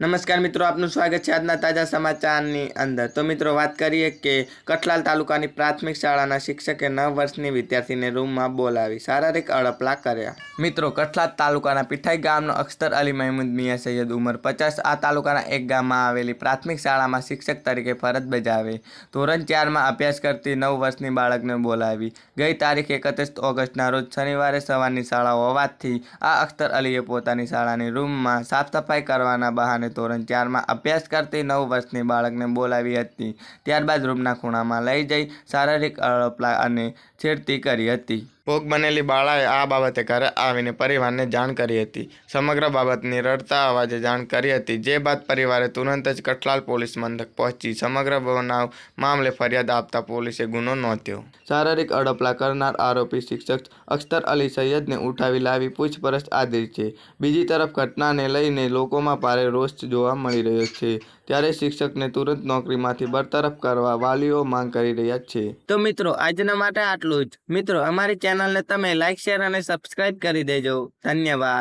નમસ્કાર મિત્રો, આપનું સ્વાગત છે આજના તાજા સમાચારની અંદર. તો મિત્રો, વાત કરીએ કે કઠલાલ તાલુકાની પ્રાથમિક શાળાના શિક્ષકે નવ વર્ષની વિદ્યાર્થીને રૂમમાં બોલાવી શારીરિક અડપલા કર્યા. મિત્રો, કઠલાલ તાલુકાના પીઠાઈ ગામનો અખ્તર અલી મહેમૂદ મિયા સૈયદ ઉંમર પચાસ, આ તાલુકાના એક ગામમાં આવેલી પ્રાથમિક શાળામાં શિક્ષક તરીકે ફરજ બજાવે. ધોરણ ચારમાં અભ્યાસ કરતી નવ વર્ષની બાળકને બોલાવી. ગઈ તારીખ એકત્રીસ ઓગસ્ટના રોજ શનિવારે સવારની શાળા હોવાથી આ અખ્તર અલીએ પોતાની શાળાની રૂમમાં સાફ સફાઈ કરવાના બહાને ધોરણ ચારમાં અભ્યાસ કરતી નવ વર્ષની બાળકને બોલાવી હતી. ત્યારબાદ રૂમના ખૂણામાં લઈ જઈ શારીરિક અડપલા અને છેડતી કરી હતી. ભોગ બનેલી બાળાએ આ બાબતે ઘરે આવીને પરિવારને જાણ કરી હતી. સમગ્ર બાબતની રડતા અવાજે જાણ કરી હતી. જે બાદ પરિવારે તુરંત જ કઠલાલ પોલીસ મથક પહોંચી. સમગ્ર બનાવ મામલે ફરિયાદ આપતા પોલીસે ગુનો નોંધ્યો. શારીરિક અડપલા કરનાર આરોપી શિક્ષક અખ્તર અલી સૈયદને ઉઠાવી લાવી પૂછપરછ આદરી છે. બીજી તરફ ઘટનાને લઈને લોકોમાં ભારે રોષ જોવા મળી રહ્યો છે. ત્યારે શિક્ષકને તુરંત નોકરીમાંથી બરતરફ કરવા વાલીઓ માંગ કરી રહ્યા છે. તો મિત્રો, આજના માટે આટલું જ. મિત્રો, અમારી ચેનલને તમે લાઈક શેર અને સબસ્ક્રાઈબ કરી દેજો. ધન્યવાદ.